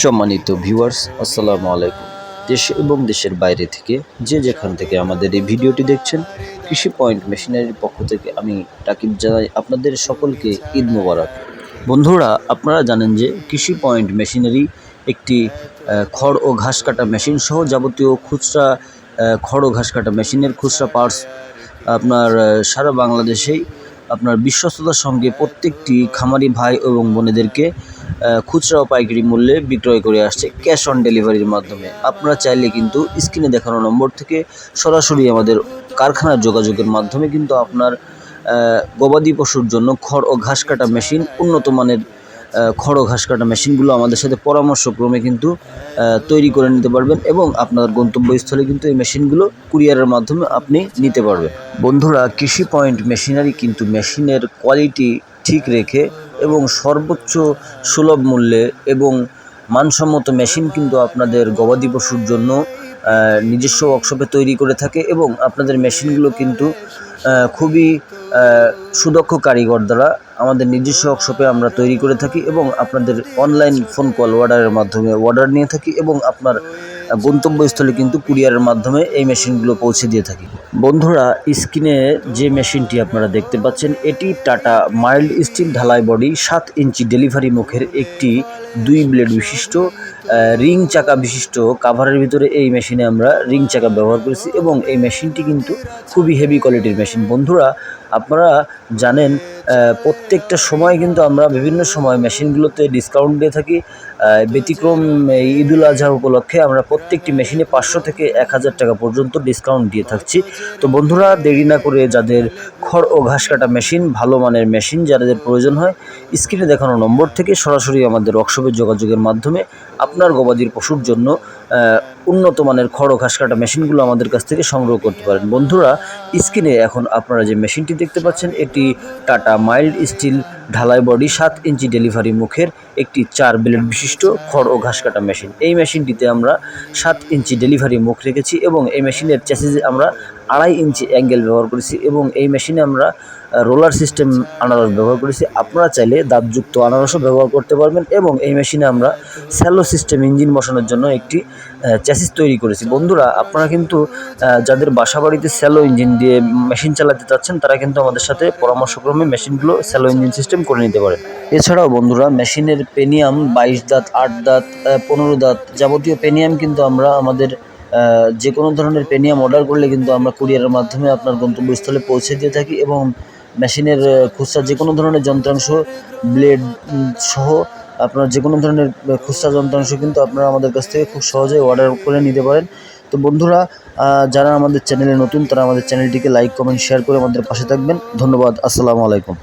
সম্মানিত ভিউয়ার্স আসসালামু আলাইকুম। দেশ এবং দেশের বাইরে থেকে যে যেখান থেকে আমাদের এই ভিডিওটি দেখছেন, কৃষি পয়েন্ট মেশিনারির পক্ষ থেকে আমি টাকিব জানাই আপনাদের সকলকে ঈদ মোবারক। বন্ধুরা, আপনারা জানেন যে কৃষি পয়েন্ট মেশিনারি একটি খড় ও ঘাস কাটা মেশিন সহ যাবতীয় খুচরা খড় ও ঘাস কাটা মেশিনের খুচরা পার্টস আপনার সারা বাংলাদেশেই আপনার বিশ্বস্ততার সঙ্গে প্রত্যেকটি খামারি ভাই এবং বোনেদেরকে খুচরা ও পাইকারি মূল্যে বিক্রয় করে আসছে ক্যাশ অন ডেলিভারির মাধ্যমে। আপনারা চাইলে কিন্তু স্ক্রিনে দেখানো নম্বর থেকে সরাসরি আমাদের কারখানার যোগাযোগের মাধ্যমে কিন্তু আপনার গবাদি পশুর জন্য খড় ও ঘাস কাটা মেশিন, উন্নত মানের খড় ও ঘাস কাটা মেশিনগুলো আমাদের সাথে পরামর্শক্রমে কিন্তু তৈরি করে নিতে পারবেন এবং আপনার গন্তব্যস্থলে কিন্তু এই মেশিনগুলো কুরিয়ারের মাধ্যমে আপনি নিতে পারবেন। বন্ধুরা, কৃষি পয়েন্ট মেশিনারি কিন্তু মেশিনের কোয়ালিটি ঠিক রেখে এবং সর্বোচ্চ সুলভ মূল্যে এবং মানসম্মত মেশিন কিন্তু আপনাদের গবাদি পশুর জন্য নিজস্ব ওয়ার্কশপে তৈরি করে থাকে এবং আপনাদের মেশিনগুলো কিন্তু খুবই সুদক্ষ কারিগর দ্বারা আমাদের নিজস্ব ওয়ার্কশপে আমরা তৈরি করে থাকি এবং আপনাদের অনলাইন ফোন কল অর্ডারের মাধ্যমে অর্ডার নিয়ে থাকি এবং আপনার গন্তব্যস্থলে কিন্তু কুরিয়ারের মাধ্যমে এই মেশিনগুলো পৌঁছে দিয়ে থাকি। বন্ধুরা, স্ক্রিনে যে মেশিনটি আপনারা দেখতে পাচ্ছেন, এটি টাটা মাইল্ড স্টিল ঢালাই বডি, সাত ইঞ্চি ডেলিভারি মুখের একটি দুই ব্লেড বিশিষ্ট রিং চাকা বিশিষ্ট কাভারের ভিতরে এই মেশিনে আমরা রিং চাকা ব্যবহার করেছি এবং এই মেশিনটি কিন্তু খুবই হেভি কোয়ালিটির মেশিন। বন্ধুরা, আপনারা জানেন প্রত্যেকটা সময় কিন্তু আমরা বিভিন্ন সময় মেশিনগুলোতে ডিসকাউন্ট দিয়ে থাকি। ব্যতিক্রম ঈদুল আজহা উপলক্ষে আমরা প্রত্যেকটি মেশিনে পাঁচশো থেকে এক হাজার টাকা পর্যন্ত ডিসকাউন্ট দিয়ে থাকছি। তো বন্ধুরা, দেরি না করে যাদের খড় ও ঘাস কাটা মেশিন, ভালো মানের মেশিন যাদের প্রয়োজন হয় স্ক্রিনে দেখানো নম্বর থেকে সরাসরি আমাদের ওয়ার্কশপে যোগাযোগের মাধ্যমে আপনার গবাদির পশুর জন্য উন্নত মানের খড় ঘাস কাটা মেশিনগুলো আমাদের কাছ থেকে সংগ্রহ করতে পারেন। বন্ধুরা, স্ক্রিনে এখন আপনারা যে মেশিনটি দেখতে পাচ্ছেন, এটি টাটা মাইল্ড স্টিল ঢালাই বডি সাত ইঞ্চি ডেলিভারি মুখের একটি চার ব্লেড বিশিষ্ট খড় ও ঘাস কাটা মেশিন। এই মেশিনটিতে আমরা সাত ইঞ্চি ডেলিভারি মুখ রেখেছি এবং এই মেশিনের চ্যাসিসে আমরা আড়াই ইঞ্চি অ্যাঙ্গেল ব্যবহার করেছি এবং এই মেশিনে আমরা রোলার সিস্টেম আনারস ব্যবহার করেছি। আপনারা চাইলে দাঁতযুক্ত আনারসও ব্যবহার করতে পারবেন এবং এই মেশিনে আমরা স্যালো সিস্টেম ইঞ্জিন বসানোর জন্য একটি চ্যাসিস তৈরি করেছি। বন্ধুরা, আপনারা কিন্তু যাদের বাসা বাড়িতে স্যালো ইঞ্জিন দিয়ে মেশিন চালাতে চাচ্ছেন, তারা কিন্তু আমাদের সাথে পরামর্শক্রমে মেশিনগুলো স্যালো ইঞ্জিন সিস্টেম করে নিতে পারেন এছাড়াও বন্ধুরা, মেশিনের পেনিয়াম, বাইশ দাঁত, আট দাঁত পনেরো দাঁত যাবতীয় পেনিয়াম কিন্তু আমরা আমাদের যে কোনো ধরনের পেনিয়াম অর্ডার করলে কিন্তু আমরা কুরিয়ারের মাধ্যমে আপনার গন্তব্যস্থলে পৌঁছে দিয়ে থাকি এবং মেশিনের খুচরা যে কোনো ধরনের যন্ত্রাংশ, ব্লেড সহ আপনার যে কোনো ধরনের খুচরা যন্ত্রাংশ কিন্তু আপনারা আমাদের কাছ থেকে খুব সহজেই অর্ডার করে নিতে পারেন। তো বন্ধুরা যারা আমাদের চ্যানেলে নতুন, তারা আমাদের চ্যানেলটিকে লাইক, কমেন্ট, শেয়ার করে আমাদের পাশে থাকবেন। ধন্যবাদ, আসসালামু আলাইকুম।